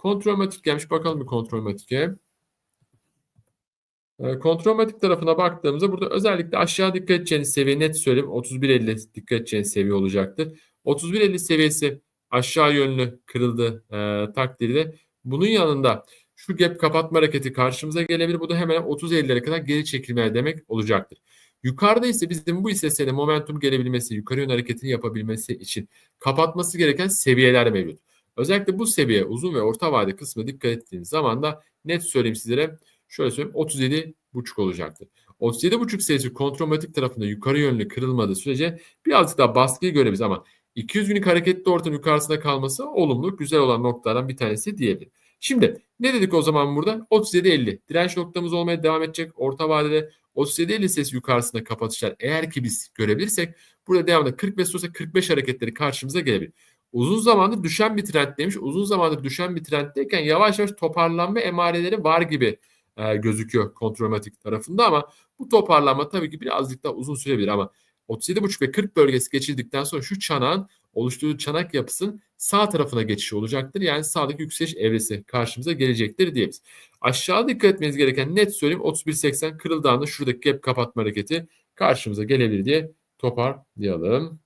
Kontrolmatik gelmiş. Bakalım bir kontrolmatike. E, kontrolmatik tarafına baktığımızda burada özellikle aşağı dikkat edeceğiniz seviye net söyleyeyim 31.50 dikkat edeceğiniz seviye olacaktır. 31.50 seviyesi aşağı yönlü kırıldı e, takdirde bunun yanında şu gap kapatma hareketi karşımıza gelebilir. Bu da hemen 30.50'lere kadar geri çekilme demek olacaktır. Yukarıda ise bizim bu hissesinin momentum gelebilmesi, yukarı yön hareketini yapabilmesi için kapatması gereken seviyeler mevcut. Özellikle bu seviye uzun ve orta vade kısmına dikkat ettiğiniz zaman da net söyleyeyim sizlere şöyle söyleyeyim 37,5 olacaktır. 37,5 seviyesi kontrolmatik tarafında yukarı yönlü kırılmadığı sürece birazcık daha baskıyı görebiliriz ama 200 günlük hareketli ortanın yukarısında kalması olumlu, güzel olan noktalardan bir tanesi diyebilirim. Şimdi ne dedik o zaman burada? 37.50 direnç noktamız olmaya devam edecek. Orta vadede 37.50 sesi yukarısında kapatışlar eğer ki biz görebilirsek burada devamlı 40 ve sonrasında 45 hareketleri karşımıza gelebilir. Uzun zamandır düşen bir trenddeymiş. Uzun zamandır düşen bir trenddeyken yavaş yavaş toparlanma emareleri var gibi e, gözüküyor kontrolmatik tarafında ama bu toparlanma tabii ki birazcık daha uzun sürebilir ama 37,5 ve 40 bölgesi geçildikten sonra şu çanağın oluşturduğu çanak yapısının sağ tarafına geçişi olacaktır. Yani sağdaki yükseliş evresi karşımıza gelecektir diyebiliriz. Aşağı dikkat etmeniz gereken net söyleyeyim 31.80 kırıldığında şuradaki gap kapatma hareketi karşımıza gelebilir diye toparlayalım.